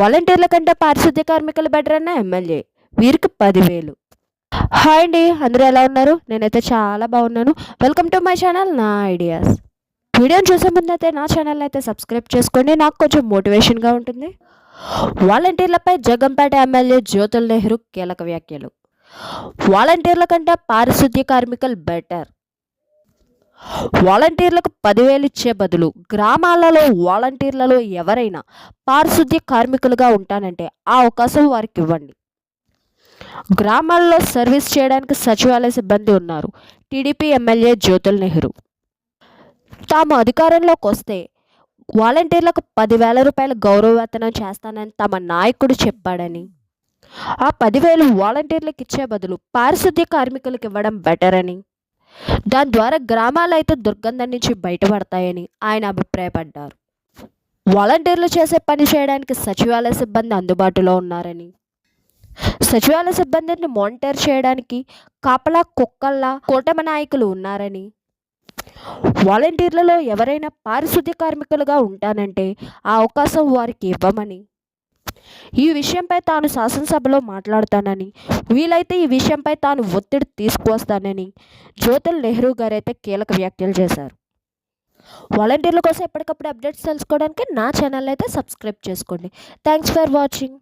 వాలంటీర్ల కంటే పారిశుద్ధ్య కార్మికులు బెటర్ అన్న ఎమ్మెల్యే. వీరికి పదివేలు. హాయ్ అండి అందరూ ఎలా ఉన్నారు? నేనైతే చాలా బాగున్నాను. వెల్కమ్ టు మై ఛానల్ నా ఐడియాస్ వీడియోని చూసే ముందు అయితే నా ఛానల్ అయితే సబ్స్క్రైబ్ చేసుకోండి. నాకు కొంచెం మోటివేషన్గా ఉంటుంది. వాలంటీర్లపై జగంపేట ఎమ్మెల్యే జ్యోతుల్ నెహ్రూ కీలక వ్యాఖ్యలు. వాలంటీర్ల కంటే పారిశుద్ధ్య కార్మికులు బెటర్ వాలంటీర్లకు పదివేలు ఇచ్చే బదులు గ్రామాలలో వాలంటీర్లలో ఎవరైనా పారిశుద్ధ్య కార్మికులుగా ఉంటానంటే ఆ అవకాశం వారికి ఇవ్వండి. గ్రామాల్లో సర్వీస్ చేయడానికి సచివాలయ సిబ్బంది ఉన్నారు. TDP MLA Jyotul Nehru. తాము అధికారంలోకి వస్తే వాలంటీర్లకు పదివేల రూపాయల గౌరవ వేతనం చేస్తానని తమ నాయకుడు చెప్పాడని. ఆ పదివేలు వాలంటీర్లకు ఇచ్చే బదులు పారిశుద్ధ్య కార్మికులకు ఇవ్వడం బెటర్ అని దాని ద్వారా గ్రామాలు అయితే దుర్గంధం నుంచి బయటపడతాయని ఆయన అభిప్రాయపడ్డారు. వాలంటీర్లు చేసే పని చేయడానికి సచివాలయ సిబ్బంది అందుబాటులో ఉన్నారని. సచివాలయ సిబ్బందిని మానిటర్ చేయడానికి కాపలా కుక్కల్లా కూటమి నాయకులు ఉన్నారని. వాలంటీర్లలో ఎవరైనా పారిశుద్ధ్య కార్మికులుగా ఉంటానంటే ఆ అవకాశం వారికి ఇవ్వమని. ఈ విషయంపై తాను శాసనసభలో మాట్లాడతానని వీలైతే ఈ విషయంపై తాను ఒత్తిడి తీసుకువస్తానని జ్యోతుల్ నెహ్రూ గారు అయితే కీలక వ్యాఖ్యలు చేశారు. వాలంటీర్ల కోసం ఎప్పటికప్పుడు అప్డేట్స్ తెలుసుకోవడానికి నా ఛానల్ అయితే సబ్స్క్రైబ్ చేసుకోండి. Thanks for watching.